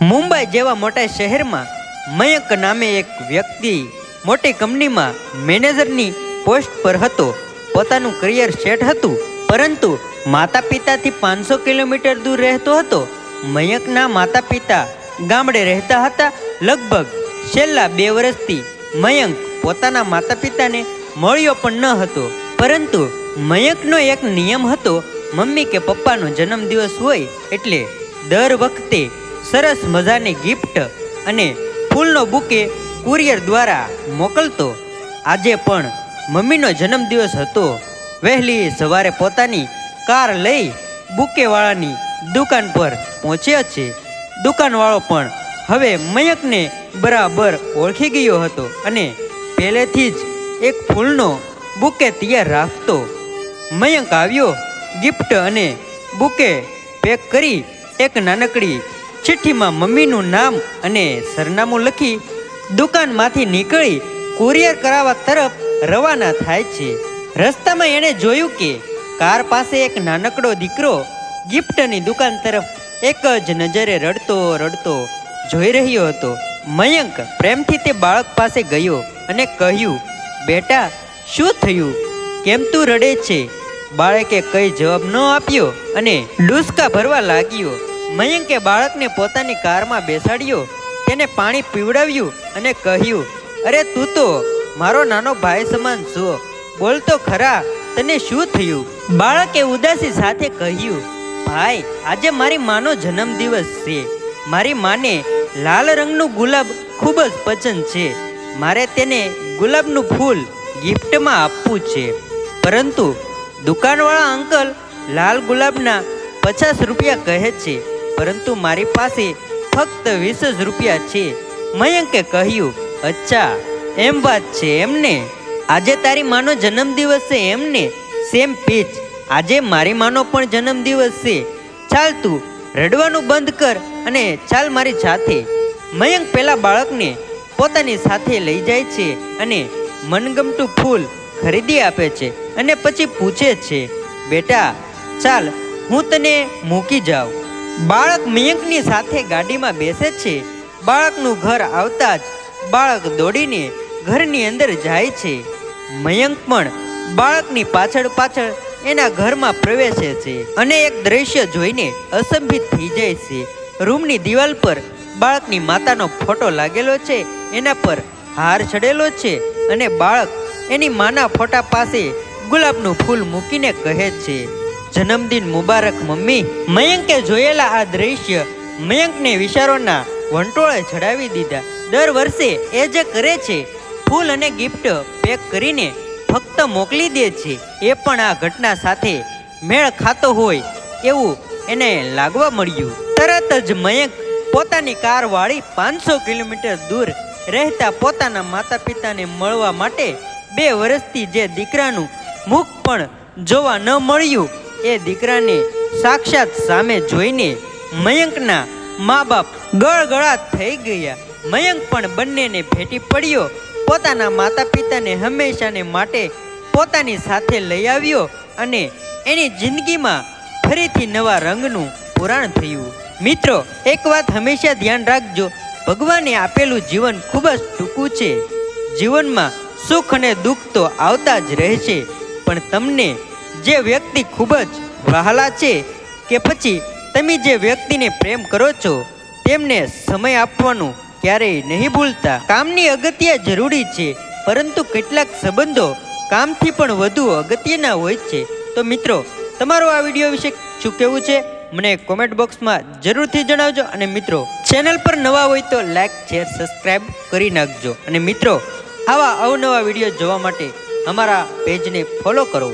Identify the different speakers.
Speaker 1: મુંબઈ જેવા મોટા શહેરમાં મયંક નામે એક વ્યક્તિ મોટી કંપનીમાં મેનેજરની પોસ્ટ પર હતો. પોતાનું કરિયર સેટ હતું, પરંતુ માતા પિતાથી પાંચસો કિલોમીટર દૂર રહેતો હતો. મયંકના માતા પિતા ગામડે રહેતા હતા. લગભગ છેલ્લા બે વર્ષથી મયંક પોતાના માતા પિતાને મળ્યો પણ ન હતો. પરંતુ મયંકનો એક નિયમ હતો, મમ્મી કે પપ્પાનો જન્મદિવસ હોય એટલે દર વખતે સરસ મજાની ગિફ્ટ અને ફૂલનો બુકે કુરિયર દ્વારા મોકલતો. આજે પણ મમ્મીનો જન્મદિવસ હતો. વહેલી સવારે પોતાની કાર લઈ બુકેવાળાની દુકાન પર પહોંચ્યો છે. દુકાનવાળો પણ હવે મયંકને બરાબર ઓળખી ગયો હતો અને પહેલેથી જ એક ફૂલનો બુકે તૈયાર રાખતો. મયંક આવ્યો ગિફ્ટ અને બુકે પેક કરી એક નાનકડી ચિઠ્ઠીમાં મમ્મીનું નામ અને સરનામું લખી દુકાનમાંથી નીકળી કુરિયર કરાવવા તરફ રવાના થાય છે. રસ્તામાં એણે જોયું કે કાર પાસે એક નાનકડો દીકરો ગિફ્ટની દુકાન તરફ એક જ નજરે રડતો રડતો જોઈ રહ્યો હતો. મયંક પ્રેમથી તે બાળક પાસે ગયો અને કહ્યું, બેટા, શું થયું? કેમ તું રડે છે? બાળકે કંઈ જવાબ ન આપ્યો અને ડુસકા ભરવા લાગ્યો. મયંકે બાળકને પોતાની કારમાં બેસાડ્યો, તેને પાણી પીવડાવ્યું અને કહ્યું, અરે તું તો મારો નાનો ભાઈ સમાન છો. બોલ તો ખરા, તને શું થયું? બાળકે ઉદાસી સાથે કહ્યું, ભાઈ, આજે મારી માનો જન્મદિવસ છે. મારી માને લાલ રંગનું ગુલાબ ખૂબ જ પસંદ છે. મારે તેને ગુલાબનું ફૂલ ગિફ્ટમાં આપવું છે. પરંતુ દુકાનવાળા અંકલ લાલ ગુલાબના પચાસ રૂપિયા કહે છે. પરંતુ મારી પાસે ફક્ત વીસ જ રૂપિયા છે. મયંકે કહ્યું, અચ્છા, એમ વાત છે એમને. આજે તારી માનો જન્મદિવસ છે એમને. Same pinch. આજે મારી માનો પણ જન્મદિવસ છે. ચાલ તું, રડવાનું બંધ કર અને ચાલ મારી સાથે મયંક પેલા બાળકને પોતાની સાથે લઈ જાય છે અને મનગમતું ફૂલ ખરીદી આપે છે અને પછી પૂછે છે, બેટા, ચાલ, હું તને મૂકી જાઉં. બાળક મયંકની સાથે ગાડીમાં બેસે છે. બાળકનું ઘર આવતા જ બાળક દોડીને ઘરની અંદર જાય છે. મયંક પણ બાળકની પાછળ પાછળ એના ઘરમાં પ્રવેશે છે અને એક દ્રશ્ય જોઈને અસંભિત થઈ જાય છે. રૂમની દિવાલ પર બાળકની માતાનો ફોટો લાગેલો છે, એના પર હાર ચડેલો છે અને બાળક એની માના ફોટા પાસે ગુલાબનું ફૂલ મૂકીને કહે છે. જન્મદિન મુબારક, મમ્મી. મયંકે જોયેલા આ દ્રશ્ય મયંકને વિચારોના વંટોળે ચડાવી દીધા. દર વર્ષે એ જે કરે છે. ફૂલ અને ગિફ્ટ પેક કરીને ફક્ત મોકલી દે છે. એ પણ આ ઘટના સાથે મેળ ખાતો હોય એવું એને લાગવા મળ્યું. તરત જ મયંક પોતાની કાર વાળી પાંચસો કિલોમીટર દૂર રહેતા પોતાના માતા પિતાને મળવા માટે બે વર્ષથી જે દીકરાનું મુખ પણ જોવા ન મળ્યું. એ દીકરાને સાક્ષાત સામે જોઈને મયંકના મા બાપ ગળગળા થઈ ગયા. મયંક પણ બંનેને ભેટી પડ્યો. પોતાના માતા પિતાને હંમેશાને માટે પોતાની સાથે લઈ આવ્યો અને એની જિંદગીમાં ફરીથી નવા રંગનું પુરાણ થયું. મિત્રો, એક વાત હંમેશા ધ્યાન રાખજો. ભગવાને આપેલું જીવન ખૂબ જ ટૂંકું છે. જીવનમાં સુખ અને દુઃખ તો આવતા જ રહેશે પણ તમને જે વ્યક્તિ ખૂબ જ વહાલા છે કે પછી તમે જે વ્યક્તિને પ્રેમ કરો છો, તેમને સમય આપવાનું ક્યારેય નહીં ભૂલતા. કામની અગત્ય જરૂરી છે, પરંતુ કેટલાક સંબંધો કામથી પણ વધુ અગત્યના હોય છે. તો મિત્રો, તમારો આ વીડિયો વિશે શું કહેવું છે, મને કોમેન્ટ બોક્સમાં જરૂરથી જણાવજો અને મિત્રો ચેનલ પર નવા હોય તો લાઈક શેર સબસ્ક્રાઈબ કરી નાખજો. અને મિત્રો, આવા અવનવા વીડિયો જોવા માટે અમારા પેજને ફોલો કરો.